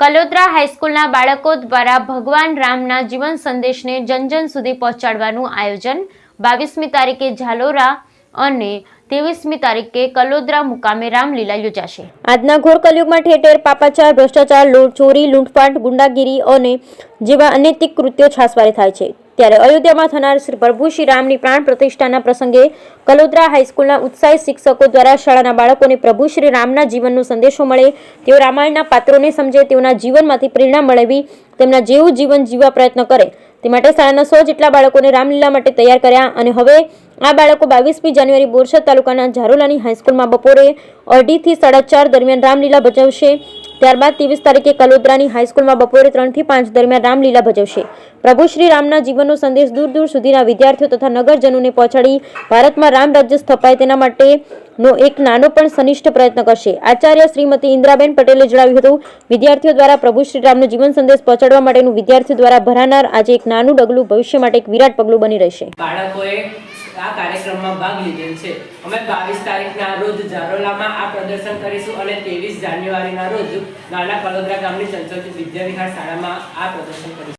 કલોદરા હાઈસ્કૂલના બાળકો દ્વારા ભગવાન રામના જીવન સંદેશને જન જન સુધી પહોંચાડવાનું આયોજન. બાવીસમી તારીખે ઝાલોરા અને ત્રેવીસમી તારીખે કલોદરા મુકામે રામલીલા યોજાશે. આજના ઘોર કલયુગમાં ઠેર પાપાચાર, ભ્રષ્ટાચાર, લૂંટ, ચોરી લૂંટફાટ ગુંડાગીરી અને જેવા અનૈતિક કૃત્યો છાસવારે થાય છે. ત્યારે અયોધ્યામાં થનાર શ્રી પ્રભુ શ્રી રામની પ્રાણ પ્રતિષ્ઠાના પ્રસંગે કલોદરા હાઈસ્કૂલના ઉત્સાહી શિક્ષકો દ્વારા શાળાના બાળકોને પ્રભુ શ્રી રામના જીવનનો સંદેશો મળે, તેઓ રામાયણના પાત્રોને સમજે, તેઓના જીવનમાંથી પ્રેરણા મેળવી, તેમના જેવું જીવન જીવવા પ્રયત્ન કરે. તે માટે શાળાના સો જેટલા બાળકોને રામલીલા માટે તૈયાર કર્યા અને હવે આ બાળકો બાવીસમી જાન્યુઆરી બોરસદ તાલુકાના ઝારોલાની હાઈસ્કૂલમાં બપોરે અઢીથી સાડા ચાર દરમિયાન રામલીલા ભજવશે. ત્યારબાદ ત્રેવીસ તારીખે કલોદરાની હાઈસ્કૂલમાં બપોરે ત્રણથી પાંચ દરમિયાન રામલીલા ભજવશે. પ્રભુ શ્રી રામના જીવનનો સંદેશ દૂર દૂર સુધીના વિદ્યાર્થીઓ તથા નગરજનોને પહોંચાડી ભારતમાં રામ રાજ્ય સ્થપાય તેના માટેનો એક નાનો પણ સનિષ્ઠ પ્રયત્ન કરશે. આચાર્ય શ્રીમતી ઇન્દ્રાબેન પટેલે જણાવ્યું હતું, વિદ્યાર્થીઓ દ્વારા પ્રભુ શ્રી રામનો જીવન સંદેશ પહોંચાડવા માટેનું વિદ્યાર્થીઓ દ્વારા ભરાનાર આજે એક નાનું ડગલું ભવિષ્ય માટે એક વિરાટ પગલું બની રહેશે. બાળકોએ આ કાર્યક્રમમાં ભાગ લીધેલ છે. અમે બાવીસ તારીખના રોજ ઝારોલામાં આ પ્રદર્શન કરીશું અને ત્રેવીસ જાન્યુઆરીના રોજ નાના કલોદરા ગામની સંચોલિત વિદ્યાવિહાર શાળામાં આ પ્રદર્શન કરીશું